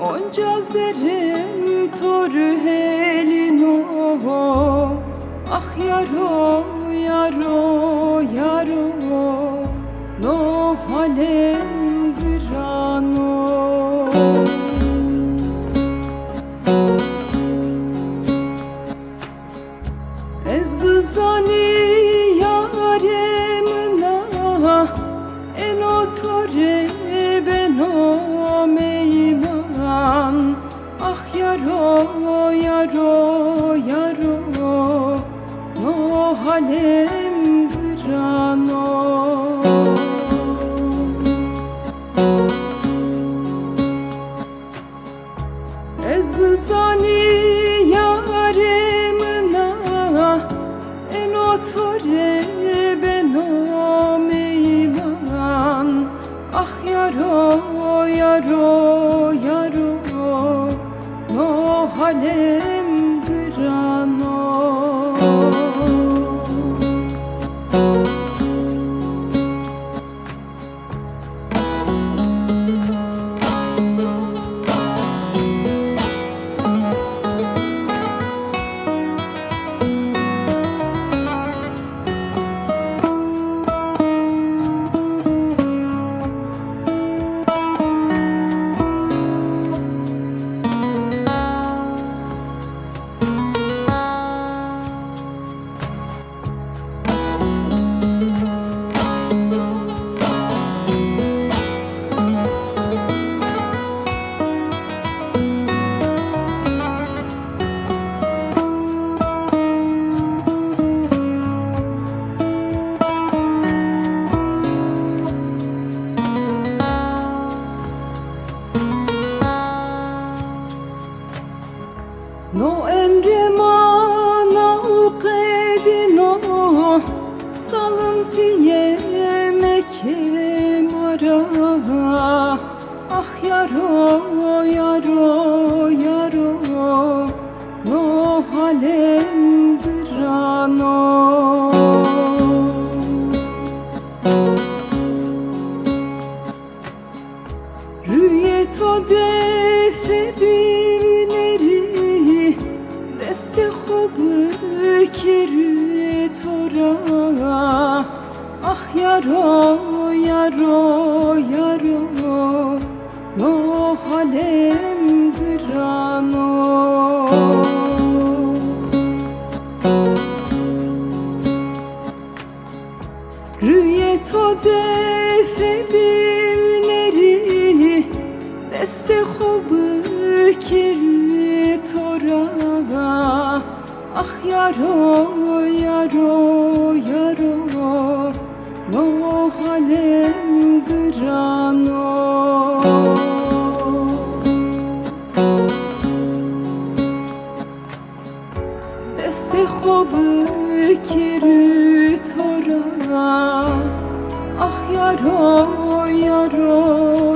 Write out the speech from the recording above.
Onca zerrem toru helin o Ah yaro yaro yaro No halem grano Ez gızani No halem grano Ez bızani yaremna En otore ben o meyman Ah yaro yaro yaro No halem grano Ah yaro yaro yaro No halem grano Rüyeto deferineri Ah yaro yaro yaro No halem grano Rüyet o defebimleri Deste hubı kirli toraga Ah yaro yaro no halem grano Desse hobı kiri tora Ah yaro yaro.